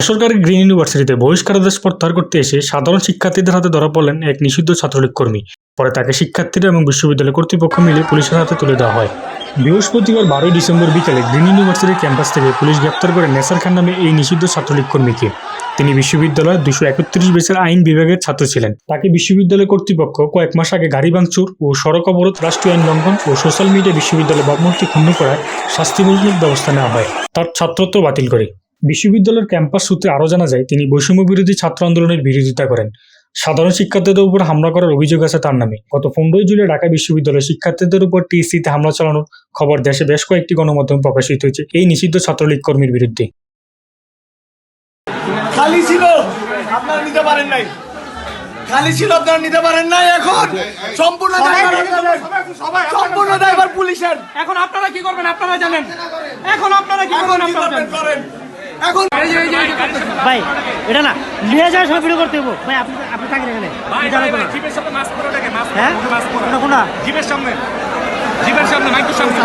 বেসরকারি গ্রিন ইউনিভার্সিটিতে বহিষ্কারাদেশ প্রত্যাহার করতে এসে সাধারণ শিক্ষার্থীদের হাতে ধরা পড়লেন এক নিষিদ্ধ ছাত্রলীগ কর্মী। পরে তাকে শিক্ষার্থীরা এবং বিশ্ববিদ্যালয় কর্তৃপক্ষ মিলে পুলিশের হাতে তুলে দেওয়া হয়। বৃহস্পতিবার বারোই ডিসেম্বর বিকেলে গ্রিন ইউনিভার্সিটির ক্যাম্পাস থেকে পুলিশ গ্রেপ্তার করে নেসার খান নামে এই নিষিদ্ধ ছাত্রলীগ কর্মীকে। তিনি বিশ্ববিদ্যালয়ের দুশো একত্রিশ বেসের আইন বিভাগের ছাত্র ছিলেন। তাকে বিশ্ববিদ্যালয় কর্তৃপক্ষ কয়েক মাস আগে গাড়ি ভাঙচুর ও সড়ক অবরোধ, রাষ্ট্রীয় আইন লঙ্ঘন ও সোশ্যাল মিডিয়া বিশ্ববিদ্যালয় ভাবমূর্তি ক্ষুণ্ণ করায় শাস্তিমূলক ব্যবস্থা নেওয়া হয়। তার ছাত্রত্ব বাতিল করে। বিশ্ববিদ্যালয়ের ক্যাম্পাস সূত্রে আরও জানা যায় তিনি বৈষম্য বিরোধী ছাত্র আন্দোলনের বিরোধিতা করেন। সাধারণ শিক্ষার্থীদের উপর হামলা করার অভিযোগ আছে তার নামে। গত পনেরোই জুলাই ঢাকা বিশ্ববিদ্যালয়ের শিক্ষার্থীদের উপর টিএসসিতে হামলা চালানোর খবর দেশে বেশ কয়েকটি গণমাধ্যমে প্রকাশিত হয়েছে। এই নিষিদ্ধ ছাত্রলীগ কর্মীর বিরুদ্ধে। খালি ছিল আপনারা নিতে পারেন নাই। খালি ছিল আপনারা নিতে পারেন নাই এখন। সম্পূর্ণ সম্পূর্ণ দায়ভার পুলিশের। এখন আপনারা কি করবেন? আপনারা জানেন। এখন আপনারা কি করবেন? আপনারা করেন এখন এই যে এই যে এই যে করতেছেন। ভাই এটা না নিয়ে যাওয়ার সময় ভিডিও করতে হব ভাই আপনি আপনি থাকেন এখানে। জিপের সামনে মাস্ক পরে দেখে মাস্ক হ্যাঁ? মাস্ক পরে। কোনটা কোনটা? জিপের সামনে জিপের সামনে মাইকের সামনে।